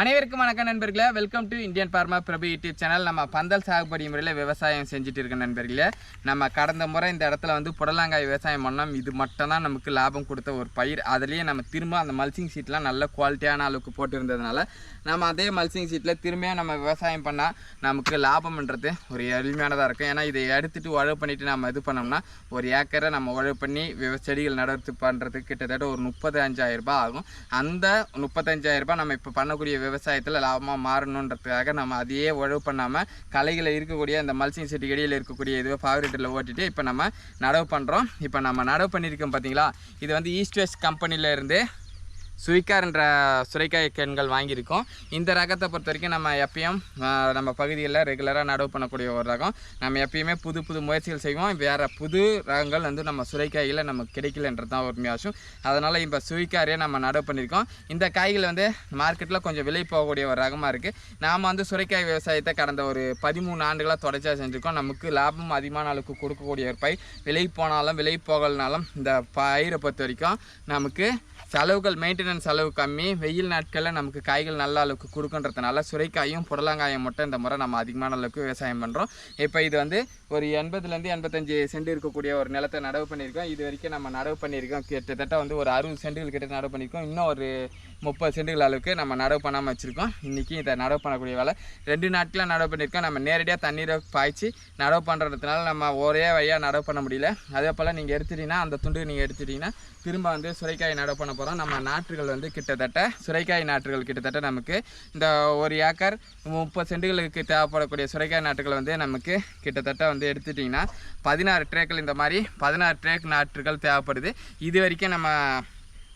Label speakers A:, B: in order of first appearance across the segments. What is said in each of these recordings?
A: அனைவருக்கும் வணக்கம் நண்பர்களே. Welcome to Indian farmer Prabhu YouTube channel நம்ம பந்தல் சாகுபடி முறையில் விவசாயம் செஞ்சுட்டு இருக்க நண்பர்களே. நம்ம கடந்த முறை இந்த இடத்துல வந்து புடலங்காய் விவசாயம் பண்ணோம். இது மட்டும் தான் நமக்கு லாபம் கொடுத்த ஒரு பயிர். அதுலேயே நம்ம திரும்ப அந்த மல்சிங் சீட்லாம் நல்ல குவாலிட்டியான அளவுக்கு போட்டிருந்ததுனால நம்ம அதே மல்சிங் சீட்டில் திரும்பியும் நம்ம விவசாயம் பண்ணால் நமக்கு லாபம்ன்றது ஒரு எளிமையானதாக இருக்கும். ஏன்னா இதை எடுத்துட்டு உழவு பண்ணிவிட்டு நம்ம இது பண்ணோம்னா ஒரு ஏக்கரை நம்ம உழவு பண்ணி விவ செடிகள் நடத்து பண்ணுறதுக்கு கிட்டத்தட்ட ஒரு முப்பது ரூபாய் ஆகும். அந்த முப்பத்தஞ்சாயிரரூபா ரூபாய் நம்ம இப்போ பண்ணக்கூடிய விவசாயத்தில் லாபமாக மாறணுன்றதுக்காக நம்ம அதையே உழவு பண்ணாமல் கலைகளை இருக்கக்கூடிய இந்த மல்சிங் செடிகளில் இருக்கக்கூடிய இதுவை ஃபேவரேட்டில் ஓட்டிட்டு இப்போ நம்ம நடவு பண்ணுறோம் இப்போ நம்ம நடவு பண்ணியிருக்கோம் பார்த்தீங்களா இது வந்து ஈஸ்ட் வெஸ்ட் கம்பெனியில் இருந்து சுவிக்கார்ன்ற சுரைக்காய் கண்கள் வாங்கியிருக்கோம். இந்த ரகத்தை பொறுத்த வரைக்கும் நம்ம எப்பயும் நம்ம பகுதியில் ரெகுலராக நடவு பண்ணக்கூடிய ஒரு ரகம். நம்ம எப்பயுமே புது புது முயற்சிகள் செய்வோம். வேறு புது ரகங்கள் வந்து நம்ம சுரைக்காயில் நமக்கு கிடைக்கலன்றது தான் உண்மையாச்சும் அதனால் இப்போ சுவிக்காரையே நம்ம நடவு பண்ணியிருக்கோம். இந்த காய்கள் வந்து மார்க்கெட்டில் கொஞ்சம் விலை போகக்கூடிய ஒரு ரகமாக இருக்குது நாம் வந்து சுரைக்காய் விவசாயத்தை கடந்த ஒரு பதிமூணு ஆண்டுகளாக தொடர்ச்சியாக செஞ்சுருக்கோம். நமக்கு லாபம் அதிகமான அளவுக்கு கொடுக்கக்கூடிய ஒரு பயிர் விலை போனாலும் விலை போகலனாலும் இந்த பயிரை பொறுத்த வரைக்கும் நமக்கு செலவுகள் மெயின்டெனன்ஸ் செலவு கம்மி. வெயில் நாட்களில் நமக்கு காய்கள் நல்ல அளவுக்கு கொடுக்குன்றதுனால சுரைக்காயும் புடலங்காயும் மட்டும் இந்த முறை நம்ம அதிகமான அளவுக்கு விவசாயம் பண்ணுறோம் இப்போ இது வந்து ஒரு எண்பதுலேருந்து எண்பத்தஞ்சு சென்ட் இருக்கக்கூடிய ஒரு நிலத்தை நடவு பண்ணியிருக்கோம். இது வரைக்கும் நம்ம நடவு பண்ணியிருக்கோம். கிட்டத்தட்ட வந்து ஒரு அறுபது சென்டுகள் கிட்ட நடவு பண்ணியிருக்கோம். இன்னும் ஒரு முப்பது சென்டுகள் அளவுக்கு நம்ம நடவு பண்ணாமல் வச்சுருக்கோம். இன்றைக்கி இதை நடவு பண்ணக்கூடிய வேலை. ரெண்டு நாட்களில் நடவு பண்ணியிருக்கோம். நம்ம நேரடியாக தண்ணீரை பாய்ச்சி நடவு பண்ணுறதுனால நம்ம ஒரே வழியாக நடவு பண்ண முடியல. அதே போல் நீங்கள் எடுத்துட்டீங்கன்னா அந்த துண்டு நீங்கள் எடுத்துட்டீங்கன்னா திரும்ப வந்து சுரைக்காய் நடவு பண்ண போகிறோம் நம்ம நாற்றுகள் வந்து கிட்டத்தட்ட சுரைக்காய் நாற்றுகள் கிட்டத்தட்ட நமக்கு இந்த ஒரு ஏக்கர் முப்பது செண்டுகளுக்கு தேவைப்படக்கூடிய சுரைக்காய் நாற்றுகள் வந்து நமக்கு கிட்டத்தட்ட வந்து எடுத்துட்டிங்கன்னா பதினாறு ட்ரேக்கள் இந்த மாதிரி பதினாறு ட்ரேக் நாற்றுகள் தேவைப்படுது. இது வரைக்கும் நம்ம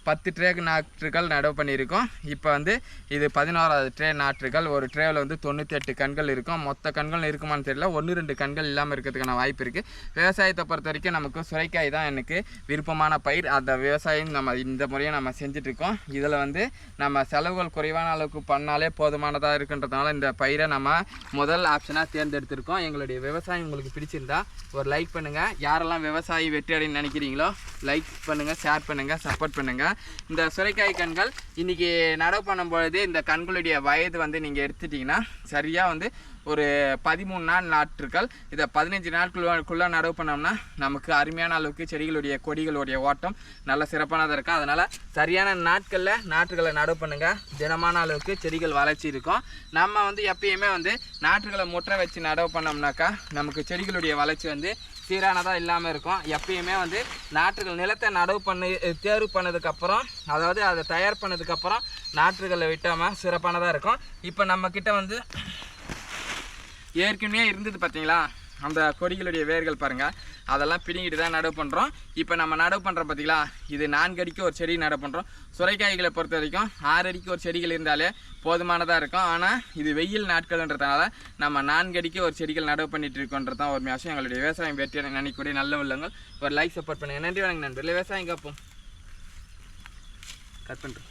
A: பத்து ட்ரேக் நாற்றுகள் நடவு பண்ணியிருக்கோம். இப்போ வந்து இது பதினோராவது ட்ரே நாற்றுகள். ஒரு ட்ரேவில் வந்து தொண்ணூற்றி எட்டு கண்கள் இருக்கும். மொத்த கண்கள் இருக்குமான்னு தெரியல. ஒன்று ரெண்டு கண்கள் இல்லாமல் இருக்கிறதுக்கான வாய்ப்பு இருக்குது விவசாயத்தை பொறுத்த வரைக்கும் நமக்கு சுரைக்காய் தான் எனக்கு விருப்பமான பயிர். அந்த விவசாயம் நம்ம இந்த முறையை நம்ம செஞ்சிட்ருக்கோம் இதில் வந்து நம்ம செலவுகள் குறைவான அளவுக்கு பண்ணாலே போதுமானதாக இருக்குன்றதுனால இந்த பயிரை நம்ம முதல் ஆப்ஷனாக தேர்ந்தெடுத்திருக்கோம். எங்களுடைய விவசாயம் உங்களுக்கு பிடிச்சிருந்தா ஒரு லைக் பண்ணுங்கள் யாரெல்லாம் விவசாயி வெற்றி அடைன்னு நினைக்கிறீங்களோ லைக் பண்ணுங்கள் ஷேர் பண்ணுங்கள் சப்போர்ட் பண்ணுங்கள் இந்த சுரைக்காய் கண்கள் இன்றைக்கி நடவு பண்ணும் பொழுது இந்த கண்களுடைய வயது வந்து நீங்கள் எடுத்துட்டிங்கன்னா சரியாக வந்து ஒரு பதிமூணு நாள் நாற்றுகள் இதை பதினஞ்சு நாட்களுக்குள்ளே நடவு பண்ணோம்னா நமக்கு அருமையான அளவுக்கு செடிகளுடைய கொடிகளுடைய ஓட்டம் நல்ல சிறப்பானதாக இருக்கும். அதனால் சரியான நாட்களில் நாற்றுகளை நடவு பண்ணுங்கள் தினமான அளவுக்கு செடிகள் வளர்ச்சி இருக்கும். நம்ம வந்து எப்பயுமே வந்து நாற்றுகளை முற்ற வச்சு நடவு பண்ணோம்னாக்கா நமக்கு செடிகளுடைய வளர்ச்சி வந்து சீரானதாக இல்லாமல் இருக்கும். எப்பயுமே வந்து நாற்றுகள் நிலத்தை நடவு பண்ணி தேர்வு பண்ணதுக்கப்புறம் அதாவது அதை தயார் பண்ணதுக்கப்புறம் நாற்றுகளை விட்டாமல் சிறப்பானதாக இருக்கும். இப்போ நம்மக்கிட்ட வந்து ஏற்கனவே இருந்தது பார்த்தீங்களா? அந்த கொடிகளுடைய வேர்கள் பாருங்கள் அதெல்லாம் பிடிங்கிட்டு தான் நடவு பண்ணுறோம் இப்போ நம்ம நடவு பண்ணுறோம் பார்த்தீங்களா? இது நான்கு அடிக்கு ஒரு செடி நடவு பண்ணுறோம் சுரைக்காய்களை பொறுத்த வரைக்கும் ஆறு அடிக்கு ஒரு செடிகள் இருந்தாலே போதுமானதாக இருக்கும். ஆனால் இது வெயில் நாட்கள்ன்றதுனால நம்ம நான்கு அடிக்கு ஒரு செடிகள் நடவு பண்ணிட்டு இருக்கோன்றது தான் ஒரு விஷயம் எங்களுடைய விவசாயம் வெற்றி நினைக்கக்கூடிய நல்ல உள்ளங்கள். ஒரு லைக் சப்போர்ட் பண்ணுங்கள் நன்றி வணக்கம் நண்பர்களே. விவசாயம் கேட்போம் கட் பண்ணுறோம்